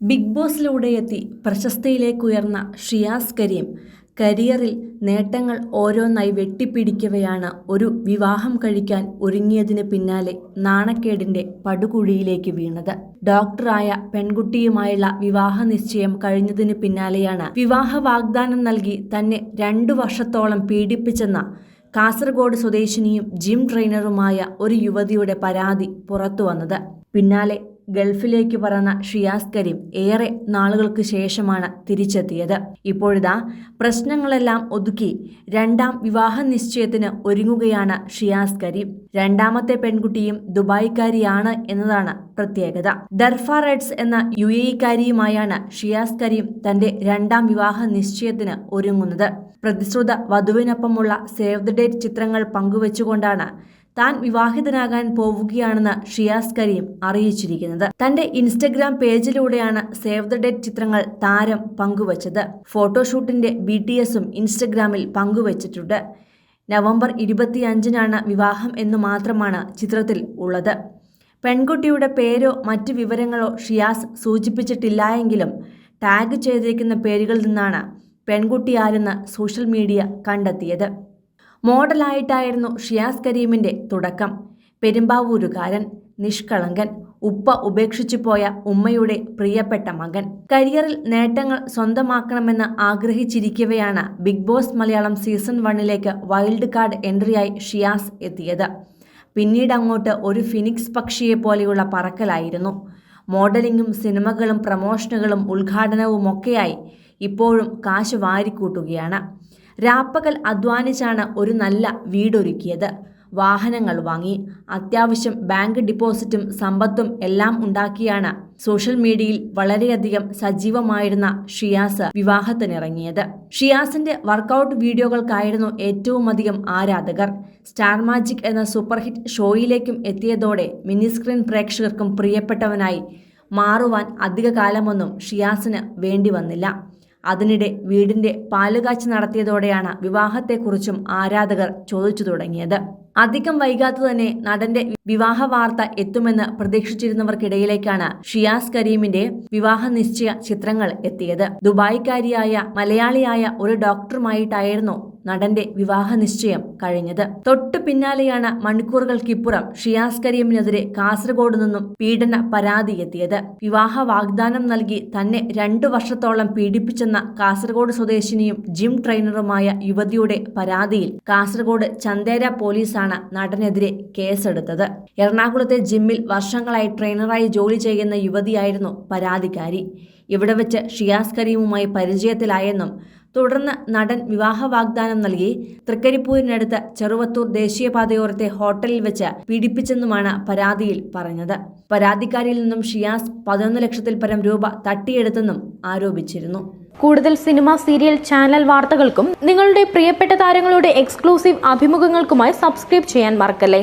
Big ബോസിലൂടെ എത്തി പ്രശസ്തിയിലേക്ക് ഉയർന്ന ഷിയാസ് കരീം കരിയറിൽ നേട്ടങ്ങൾ ഓരോന്നായി വെട്ടിപ്പിടിക്കവെയാണ് ഒരു വിവാഹം കഴിക്കാൻ ഒരുങ്ങിയതിന് പിന്നാലെ നാണക്കേടിന്റെ പടുകുഴിയിലേക്ക് വീണത്. ഡോക്ടറായ പെൺകുട്ടിയുമായുള്ള വിവാഹ നിശ്ചയം കഴിഞ്ഞതിന് പിന്നാലെയാണ് വിവാഹ വാഗ്ദാനം നൽകി തന്നെ രണ്ടു വർഷത്തോളം പീഡിപ്പിച്ചെന്ന കാസർഗോഡ് സ്വദേശിനിയും ജിം ട്രെയിനറുമായ ഒരു യുവതിയുടെ പരാതി പുറത്തുവന്നത്. പിന്നാലെ ഗൾഫിലേക്ക് പറന്ന ഷിയാസ് കരീം ഏറെ നാളുകൾക്ക് ശേഷമാണ് തിരിച്ചെത്തിയത്. ഇപ്പോഴിതാ പ്രശ്നങ്ങളെല്ലാം ഒതുക്കി രണ്ടാം വിവാഹ നിശ്ചയത്തിന് ഒരുങ്ങുകയാണ് ഷിയാസ് കരീം. രണ്ടാമത്തെ പെൺകുട്ടിയും ദുബായിക്കാരിയാണ് എന്നതാണ് പ്രത്യേകത. ദർഫ റെഡ്സ് എന്ന യു എക്കാരിയുമായാണ് ഷിയാസ് കരീം തന്റെ രണ്ടാം വിവാഹ നിശ്ചയത്തിന് ഒരുങ്ങുന്നത്. പ്രതിശ്രുത വധുവിനൊപ്പമുള്ള സേവ് ദ ഡേറ്റ് ചിത്രങ്ങൾ പങ്കുവച്ചുകൊണ്ടാണ് താൻ വിവാഹിതനാകാൻ പോവുകയാണെന്ന് ഷിയാസ് കരീം അറിയിച്ചിരിക്കുന്നത്. തന്റെ ഇൻസ്റ്റഗ്രാം പേജിലൂടെയാണ് സേവ് ദ ഡേറ്റ് ചിത്രങ്ങൾ താരം പങ്കുവച്ചത്. ഫോട്ടോഷൂട്ടിന്റെ ബി ടി എസും ഇൻസ്റ്റഗ്രാമിൽ പങ്കുവച്ചിട്ടുണ്ട്. നവംബർ ഇരുപത്തിയഞ്ചിനാണ് വിവാഹം എന്ന് മാത്രമാണ് ചിത്രത്തിൽ ഉള്ളത്. പെൺകുട്ടിയുടെ പേരോ മറ്റു വിവരങ്ങളോ ഷിയാസ് സൂചിപ്പിച്ചിട്ടില്ല എങ്കിലും ടാഗ് ചെയ്തിരിക്കുന്ന പേരുകളിൽ നിന്നാണ് പെൺകുട്ടി ആരെന്ന് സോഷ്യൽ മീഡിയ കണ്ടെത്തിയത്. മോഡലായിട്ടായിരുന്നു ഷിയാസ് കരീമിന്റെ തുടക്കം. പെരുമ്പാവൂരുകാരൻ നിഷ്കളങ്കൻ ഉപ്പ ഉപേക്ഷിച്ചു പോയ ഉമ്മയുടെ പ്രിയപ്പെട്ട മകൻ. കരിയറിൽ നേട്ടങ്ങൾ സ്വന്തമാക്കണമെന്ന് ആഗ്രഹിച്ചിരിക്കവെയാണ് ബിഗ് ബോസ് മലയാളം സീസൺ വണ്ണിലേക്ക് വൈൽഡ് കാർഡ് എൻട്രിയായി ഷിയാസ് എത്തിയത്. പിന്നീട് അങ്ങോട്ട് ഒരു ഫിനിക്സ് പക്ഷിയെ പോലെയുള്ള പറക്കലായിരുന്നു. മോഡലിംഗും സിനിമകളും പ്രമോഷനുകളും ഉദ്ഘാടനവുമൊക്കെയായി ഇപ്പോഴും കാശ് വാരിക്കൂട്ടുകയാണ്. രാപ്പകൽ അധ്വാനിച്ചാണ് ഒരു നല്ല വീടൊരുക്കിയത്. വാഹനങ്ങൾ വാങ്ങി അത്യാവശ്യം ബാങ്ക് ഡിപ്പോസിറ്റും സമ്പത്തും എല്ലാം ഉണ്ടാക്കിയാണ് സോഷ്യൽ മീഡിയയിൽ വളരെയധികം സജീവമായിരുന്ന ഷിയാസ് വിവാഹത്തിനിറങ്ങിയത്. ഷിയാസിന്റെ വർക്കൗട്ട് വീഡിയോകൾക്കായിരുന്നു ഏറ്റവും അധികം ആരാധകർ. സ്റ്റാർ മാജിക് എന്ന സൂപ്പർഹിറ്റ് ഷോയിലേക്കും എത്തിയതോടെ മിനി സ്ക്രീൻ പ്രേക്ഷകർക്കും പ്രിയപ്പെട്ടവനായി മാറുവാൻ അധിക കാലമൊന്നും ഷിയാസിന് വേണ്ടി വന്നില്ല അതിനിടെ വീടിന്റെ പാലുകാച്ച് നടത്തിയതോടെയാണ് വിവാഹത്തെക്കുറിച്ചും ആരാധകർ ചോദിച്ചു തുടങ്ങിയത് അധികം വൈകാതെ തന്നെ നടന്റെ വിവാഹ വാർത്ത എത്തുമെന്ന് പ്രതീക്ഷിച്ചിരുന്നവർക്കിടയിലേക്കാണ് ഷിയാസ് കരീമിന്റെ വിവാഹ നിശ്ചയ ചിത്രങ്ങൾ എത്തിയത്. ദുബായ്ക്കാരിയായ മലയാളിയായ ഒരു ഡോക്ടറുമായിട്ടായിരുന്നു നടന്റെ വിവാഹ നിശ്ചയം കഴിഞ്ഞത്. തൊട്ടു പിന്നാലെയാണ് മണിക്കൂറുകൾക്കിപ്പുറം ഷിയാസ് കരീമിനെതിരെ കാസർഗോഡ് നിന്നും പീഡന പരാതി എത്തിയത്. വിവാഹ വാഗ്ദാനം നൽകി തന്നെ രണ്ടു വർഷത്തോളം പീഡിപ്പിച്ചെന്ന കാസർഗോഡ് സ്വദേശിനിയും ജിം ട്രെയിനറുമായ യുവതിയുടെ പരാതിയിൽ കാസർഗോഡ് ചന്തേര പോലീസാണ് നടനെതിരെ കേസെടുത്തത്. എറണാകുളത്തെ ജിമ്മിൽ വർഷങ്ങളായി ട്രെയിനറായി ജോലി ചെയ്യുന്ന യുവതിയായിരുന്നു പരാതിക്കാരി. ഇവിടെ വെച്ച് ഷിയാസ് കരീമുമായി പരിചയത്തിലായെന്നും തുടർന്ന് നടൻ വിവാഹ വാഗ്ദാനം നൽകി തൃക്കരിപ്പൂരിനടുത്ത് ചെറുവത്തൂർ ദേശീയപാതയോരത്തെ ഹോട്ടലിൽ വെച്ച് പീഡിപ്പിച്ചെന്നുമാണ് പരാതിയിൽ പറഞ്ഞത്. പരാതിക്കാരിയിൽ നിന്നും ഷിയാസ് പതിനൊന്ന് ലക്ഷത്തിൽ പരം രൂപ തട്ടിയെടുത്തെന്നും ആരോപിച്ചിരുന്നു. കൂടുതൽ സിനിമ സീരിയൽ ചാനൽ വാർത്തകൾക്കും നിങ്ങളുടെ പ്രിയപ്പെട്ട താരങ്ങളുടെ എക്സ്ക്ലൂസീവ് അഭിമുഖങ്ങൾക്കുമായി സബ്സ്ക്രൈബ് ചെയ്യാൻ മറക്കല്ലേ?